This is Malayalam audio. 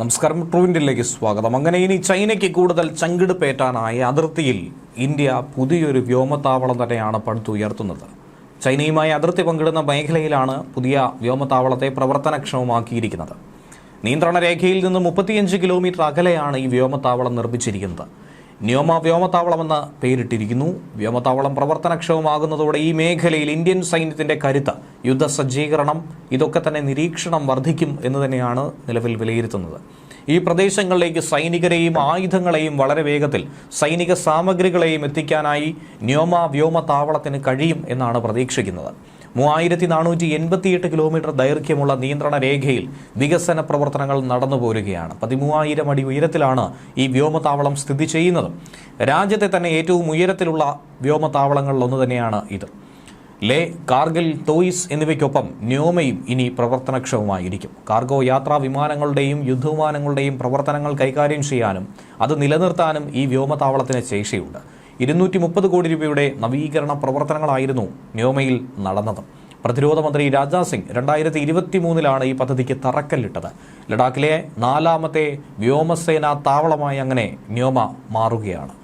നമസ്കാരം ട്രൂവിന്റിലേക്ക് സ്വാഗതം. അങ്ങനെ ഇനി ചൈനയ്ക്ക് കൂടുതൽ ചങ്കിടുപേറ്റാനായി അതിർത്തിയിൽ ഇന്ത്യ പുതിയൊരു വ്യോമത്താവളം തന്നെയാണ് പടുത്തുയർത്തുന്നത്. ചൈനയുമായി അതിർത്തി പങ്കിടുന്ന മേഖലയിലാണ് പുതിയ വ്യോമത്താവളത്തെ പ്രവർത്തനക്ഷമമാക്കിയിരിക്കുന്നത്. നിയന്ത്രണ രേഖയിൽ നിന്ന് മുപ്പത്തിയഞ്ച് കിലോമീറ്റർ അകലെയാണ് ഈ വ്യോമത്താവളം നിർമ്മിച്ചിരിക്കുന്നത്. ന്യോമ വ്യോമത്താവളമെന്ന് പേരിട്ടിരിക്കുന്നു. വ്യോമത്താവളം പ്രവർത്തനക്ഷമമാകുന്നതോടെ ഈ മേഖലയിൽ ഇന്ത്യൻ സൈന്യത്തിന്റെ കരുത്ത് യുദ്ധസജ്ജീകരണം ഇതൊക്കെ തന്നെ നിരീക്ഷണം വർദ്ധിക്കും എന്ന് തന്നെയാണ് നിലവിൽ വിലയിരുത്തുന്നത്. ഈ പ്രദേശങ്ങളിലേക്ക് സൈനികരെയും ആയുധങ്ങളെയും വളരെ വേഗത്തിൽ സൈനിക സാമഗ്രികളെയും എത്തിക്കാനായി ന്യോമ താവളത്തിന് കഴിയും എന്നാണ് പ്രതീക്ഷിക്കുന്നത്. മൂവായിരത്തി നാനൂറ്റി എൺപത്തിയെട്ട് കിലോമീറ്റർ ദൈർഘ്യമുള്ള നിയന്ത്രണ രേഖയിൽ വികസന പ്രവർത്തനങ്ങൾ നടന്നു പോരുകയാണ്. പതിമൂവായിരം അടി ഉയരത്തിലാണ് ഈ വ്യോമത്താവളം സ്ഥിതി ചെയ്യുന്നത്. രാജ്യത്തെ തന്നെ ഏറ്റവും ഉയരത്തിലുള്ള വ്യോമത്താവളങ്ങളിൽ ഒന്ന് തന്നെയാണ് ഇത്. ലേ കാർഗിൽ തോയിസ് എന്നിവയ്ക്കൊപ്പം ന്യോമയും ഇനി പ്രവർത്തനക്ഷമമായിരിക്കും. കാർഗോ യാത്രാ വിമാനങ്ങളുടെയും യുദ്ധവിമാനങ്ങളുടെയും പ്രവർത്തനങ്ങൾ കൈകാര്യം ചെയ്യാനും അത് നിലനിർത്താനും ഈ വ്യോമതാവളത്തിന് ശേഷിയുണ്ട്. ഇരുന്നൂറ്റി മുപ്പത് കോടി രൂപയുടെ നവീകരണ പ്രവർത്തനങ്ങളായിരുന്നു ന്യോമയിൽ നടന്നത്. പ്രതിരോധ മന്ത്രി രാജ്നാഥ് സിംഗ് രണ്ടായിരത്തി ഇരുപത്തി മൂന്നിലാണ് ഈ പദ്ധതിക്ക് തറക്കല്ലിട്ടത്. ലഡാക്കിലെ നാലാമത്തെ വ്യോമസേനാ താവളമായി അങ്ങനെ ന്യോമ മാറുകയാണ്.